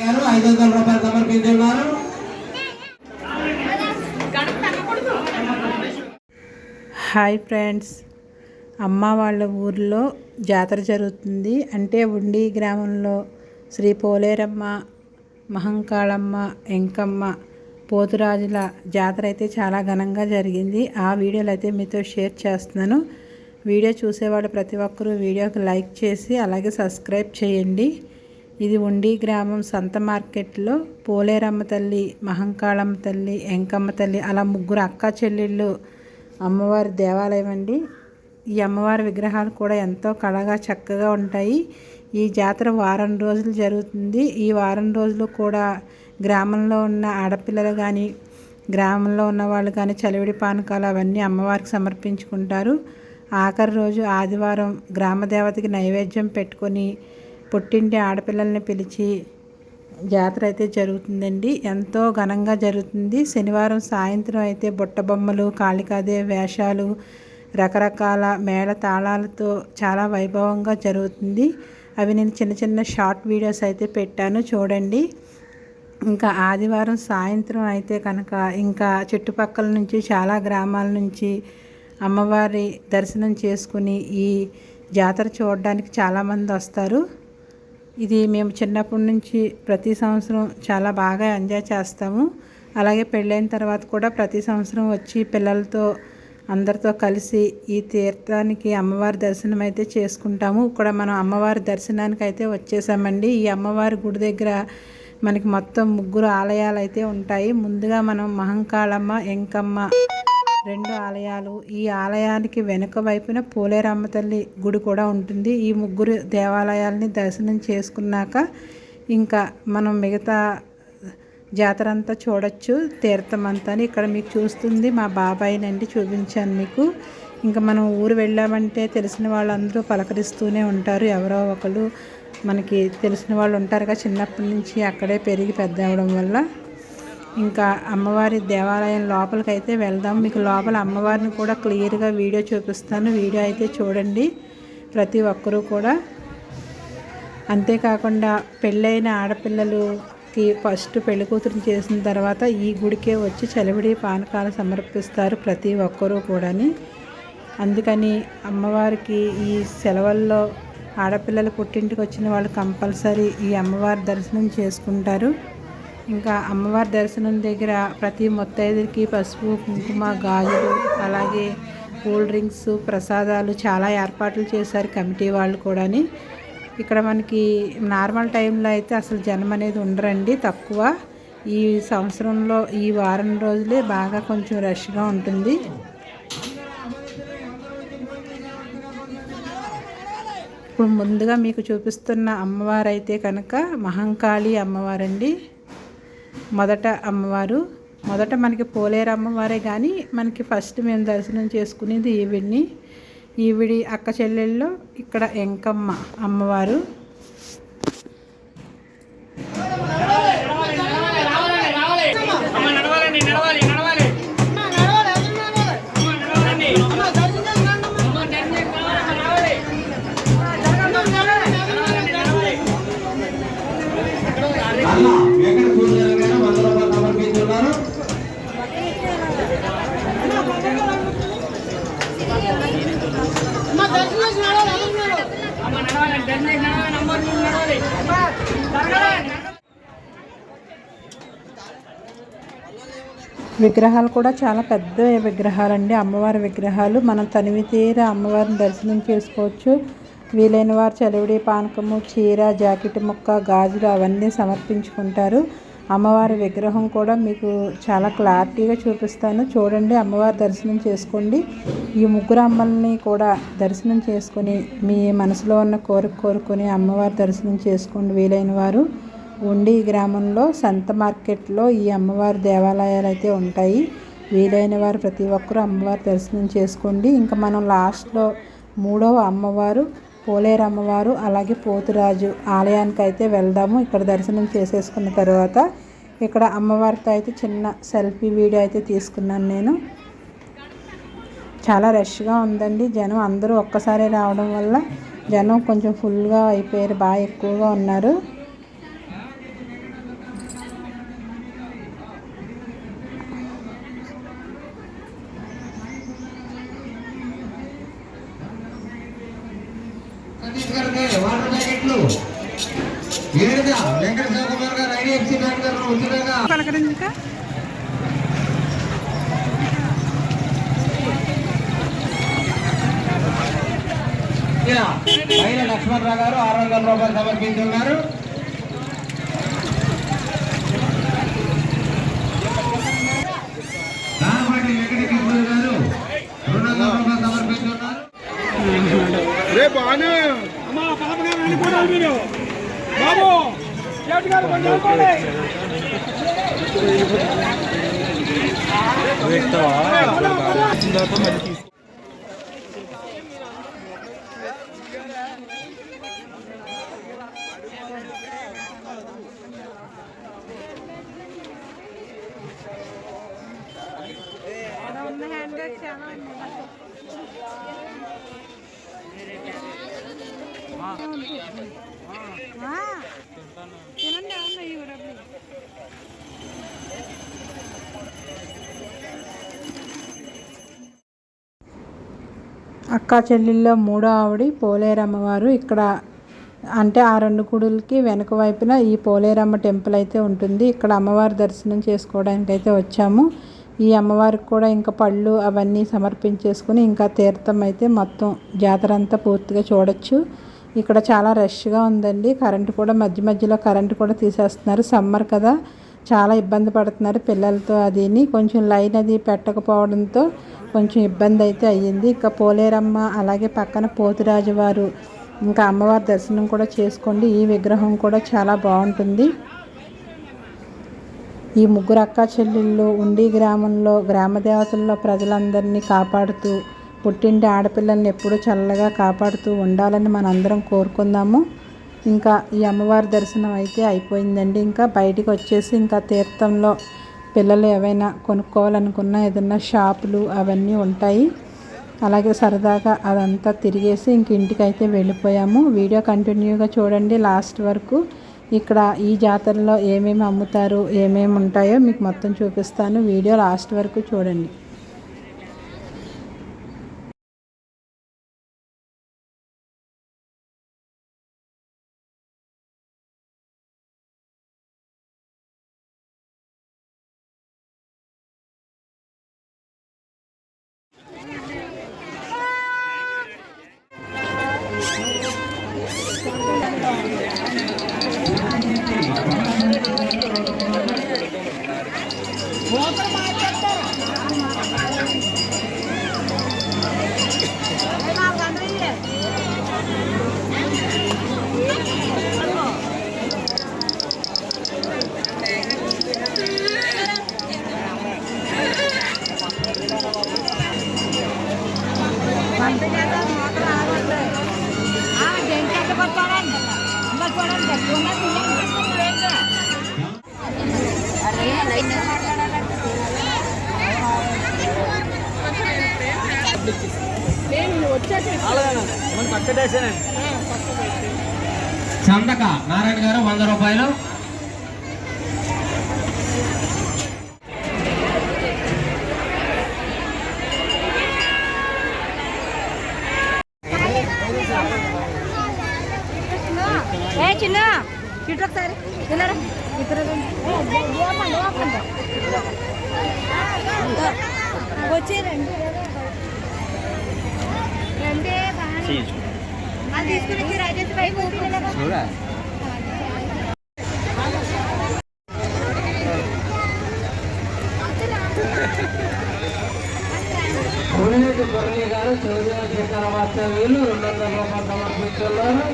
గారు ఐదు వందల రూపాయలు సమర్పించున్నారు హాయ్ ఫ్రెండ్స్. అమ్మ వాళ్ళ ఊర్లో జాతర జరుగుతుంది. అంటే ఉండి గ్రామంలో శ్రీ పోలేరమ్మ మహంకాళమ్మ ఎంకమ్మ పోతురాజుల జాతర అయితే చాలా ఘనంగా జరిగింది. ఆ వీడియోలు అయితే మీతో షేర్ చేస్తున్నాను. వీడియో చూసేవాళ్ళు ప్రతి ఒక్కరూ వీడియోకి లైక్ చేసి అలాగే సబ్స్క్రైబ్ చేయండి. ఇది ఉండి గ్రామం సంత మార్కెట్లో పోలేరమ్మ తల్లి మహంకాళమ్మ తల్లి ఎంకమ్మ తల్లి అలా ముగ్గురు అక్క చెల్లెళ్ళు అమ్మవారి దేవాలయం అండి. ఈ అమ్మవారి విగ్రహాలు కూడా ఎంతో కళగా చక్కగా ఉంటాయి. ఈ జాతర వారం రోజులు జరుగుతుంది. ఈ వారం రోజులు కూడా గ్రామంలో ఉన్న ఆడపిల్లలు కానీ గ్రామంలో ఉన్న వాళ్ళు కానీ చలివిడి పానకాలు అవన్నీ అమ్మవారికి సమర్పించుకుంటారు. ఆఖరి రోజు ఆదివారం గ్రామ దేవతకి నైవేద్యం పెట్టుకొని పుట్టింటి ఆడపిల్లల్ని పిలిచి జాతర అయితే జరుగుతుందండి. ఎంతో ఘనంగా జరుగుతుంది. శనివారం సాయంత్రం అయితే బుట్టబొమ్మలు కాళికాదేవి వేషాలు రకరకాల మేళ తాళాలతో చాలా వైభవంగా జరుగుతుంది. అవి నేను చిన్న చిన్న షార్ట్ వీడియోస్ అయితే పెట్టాను. చూడండి. ఇంకా ఆదివారం సాయంత్రం అయితే కనుక ఇంకా చుట్టుపక్కల నుంచి చాలా గ్రామాల నుంచి అమ్మవారి దర్శనం చేసుకుని ఈ జాతర చూడడానికి చాలామంది వస్తారు. ఇది మేము చిన్నప్పటి నుంచి ప్రతి సంవత్సరం చాలా బాగా ఎంజాయ్ చేస్తాము. అలాగే పెళ్ళైన తర్వాత కూడా ప్రతి సంవత్సరం వచ్చి పిల్లలతో అందరితో కలిసి ఈ తీర్థానికి అమ్మవారి దర్శనం అయితే చేసుకుంటాము. ఇక్కడ మనం అమ్మవారి దర్శనానికి అయితే వచ్చేసామండి. ఈ అమ్మవారి గుడి దగ్గర మనకి మొత్తం ముగ్గురు ఆలయాలు అయితే ఉంటాయి. ముందుగా మనం మహంకాళమ్మ ఎంకమ్మ రెండు ఆలయాలు. ఈ ఆలయానికి వెనుక వైపున పోలేరమ్మ తల్లి గుడి కూడా ఉంటుంది. ఈ ముగ్గురు దేవాలయాల్ని దర్శనం చేసుకున్నాక ఇంకా మనం మిగతా జాతర అంతా చూడొచ్చు. తీర్థం అంతా ఇక్కడ మీకు చూస్తుంది. మా బాబాయినండి చూపించాను మీకు. ఇంకా మనం ఊరు వెళ్ళామంటే తెలిసిన వాళ్ళందరూ పలకరిస్తూనే ఉంటారు. ఎవరో ఒకరు మనకి తెలిసిన వాళ్ళు ఉంటారుగా చిన్నప్పటి నుంచి అక్కడే పెరిగి పెద్ద అవడం వల్ల. ఇంకా అమ్మవారి దేవాలయం లోపలికి అయితే వెళ్దాం. మీకు లోపల అమ్మవారిని కూడా క్లియర్గా వీడియో చూపిస్తాను. వీడియో అయితే చూడండి ప్రతి ఒక్కరూ కూడా. అంతేకాకుండా పెళ్ళైన ఆడపిల్లలకి ఫస్ట్ పెళ్ళి కూతురు చేసిన తర్వాత ఈ గుడికే వచ్చి చలివిడి పానకాలు సమర్పిస్తారు ప్రతి ఒక్కరూ కూడాని. అందుకని అమ్మవారికి ఈ సెలవుల్లో ఆడపిల్లలు పుట్టింటికి వచ్చిన వాళ్ళు కంపల్సరీ ఈ అమ్మవారి దర్శనం చేసుకుంటారు. ఇంకా అమ్మవారి దర్శనం దగ్గర ప్రతి మొత్తైదుకి పసుపు కుంకుమ గాజులు అలాగే కూల్ డ్రింక్స్ ప్రసాదాలు చాలా ఏర్పాట్లు చేశారు కమిటీ వాళ్ళు కూడాని. ఇక్కడ మనకి నార్మల్ టైంలో అయితే అసలు జనం అనేది ఉండరండి తక్కువ. ఈ సంవత్సరంలో ఈ వారం రోజులే బాగా కొంచెం రష్గా ఉంటుంది. ఇప్పుడు ముందుగా మీకు చూపిస్తున్న అమ్మవారు అయితే కనుక మహంకాళి అమ్మవారండి. మొదట అమ్మవారు. మొదట మనకి పోలేరు అమ్మవారే కానీ మనకి ఫస్ట్ మేము దర్శనం చేసుకునేది ఈవిడిని. ఈవిడి అక్క చెల్లెల్లో ఇక్కడ ఎంకమ్మ అమ్మవారు. విగ్రహాలు కూడా చాలా పెద్ద విగ్రహాలండి. అమ్మవారి విగ్రహాలు. మనం తనివి తీర అమ్మవారిని దర్శనం చేసుకోవచ్చు. వీలైన వారు చలివిడి పానకము చీర జాకెట్ ముక్క గాజులు అవన్నీ సమర్పించుకుంటారు. అమ్మవారి విగ్రహం కూడా మీకు చాలా క్లారిటీగా చూపిస్తాను. చూడండి అమ్మవారి దర్శనం చేసుకోండి. ఈ ముగ్గురు అమ్మల్ని కూడా దర్శనం చేసుకొని మీ మనసులో ఉన్న కోరిక కోరుకొని అమ్మవారి దర్శనం చేసుకోండి వీలైన వారు. ఉండి గ్రామంలో సంత మార్కెట్లో ఈ అమ్మవారి దేవాలయాలు అయితే ఉంటాయి. వీలైన వారు ప్రతి ఒక్కరూ అమ్మవారి దర్శనం చేసుకోండి. ఇంకా మనం లాస్ట్లో మూడవ అమ్మవారు పోలేరు అమ్మవారు అలాగే పోతురాజు ఆలయానికి అయితే వెళ్దాము. ఇక్కడ దర్శనం చేసేసుకున్న తర్వాత ఇక్కడ అమ్మవారితో అయితే చిన్న సెల్ఫీ వీడియో అయితే తీసుకున్నాను నేను. చాలా రష్గా ఉందండి. జనం అందరూ ఒక్కసారి రావడం వల్ల జనం కొంచెం ఫుల్గా అయిపోయారు బాగా ఎక్కువగా ఉన్నారు. ప్యాకెట్లు ఏడుగా? వెంకట శివకుమార్ గారు ఐడిఎఫ్సి బ్యాంక్ గారు ఉచితంగా పైన లక్ష్మణరావు గారు ఆరు వందల రూపాయలు సమర్పించున్నారు. వెంకటకృష్ణ గారు రెండు వందల రూపాయలు సమర్పించున్నారు రే బాను అమ్మా పాప గారు వెళ్ళిపోతారు మీరు బాబు చేతి చెల్లెల్లో మూడో ఆవిడ పోలేరమ్మవారు ఇక్కడ అంటే ఆ రెండు గుడులకి వెనక వైపున ఈ పోలేరమ్మ టెంపుల్ అయితే ఉంటుంది. ఇక్కడ అమ్మవారి దర్శనం చేసుకోవడానికి అయితే వచ్చాము. ఈ అమ్మవారికి కూడా ఇంకా పళ్ళు అవన్నీ సమర్పించేసుకుని ఇంకా తీర్థం అయితే మొత్తం జాతర అంతా పూర్తిగా చూడొచ్చు. ఇక్కడ చాలా రష్గా ఉందండి. కరెంటు కూడా మధ్య మధ్యలో కరెంటు కూడా తీసేస్తున్నారు. సమ్మర్ కదా చాలా ఇబ్బంది పడుతున్నారు పిల్లలతో అదిని. కొంచెం లైన్ అది పెట్టకపోవడంతో కొంచెం ఇబ్బంది అయితే అయ్యింది. ఇంకా పోలేరమ్మ అలాగే పక్కన పోతురాజు వారు ఇంకా అమ్మవారి దర్శనం కూడా చేసుకోండి. ఈ విగ్రహం కూడా చాలా బాగుంటుంది. ఈ ముగ్గురు అక్క చెల్లెళ్ళు ఉండి గ్రామంలో గ్రామ దేవతల్లో ప్రజలందరినీ కాపాడుతూ పుట్టింటి ఆడపిల్లల్ని ఎప్పుడూ చల్లగా కాపాడుతూ ఉండాలని మనందరం కోరుకుందాము. ఇంకా ఈ అమ్మవారి దర్శనం అయితే అయిపోయిందండి. ఇంకా బయటికి వచ్చేసి ఇంకా తీర్థంలో పిల్లలు ఏవైనా కొనుక్కోవాలనుకున్న ఏదైనా షాపులు అవన్నీ ఉంటాయి. అలాగే సరదాగా అదంతా తిరిగేసి ఇంక ఇంటికి అయితే వెళ్ళిపోయాము. వీడియో కంటిన్యూగా చూడండి లాస్ట్ వరకు. ఇక్కడ ఈ జాతరలో ఏమేమి అమ్ముతారు ఏమేమి ఉంటాయో మీకు మొత్తం చూపిస్తాను. వీడియో లాస్ట్ వరకు చూడండి. చందక నారాయణ గారు వంద రూపాయలు. వచ్చి రండి రండి బాగా అది తీసుకుని వచ్చి రాజేష్ పై కోనేటి మురళి గారు చౌదరి శేఖర వాస్తవ్యులు రెండు వందల రూపాయలు సమర్పిస్తున్నారు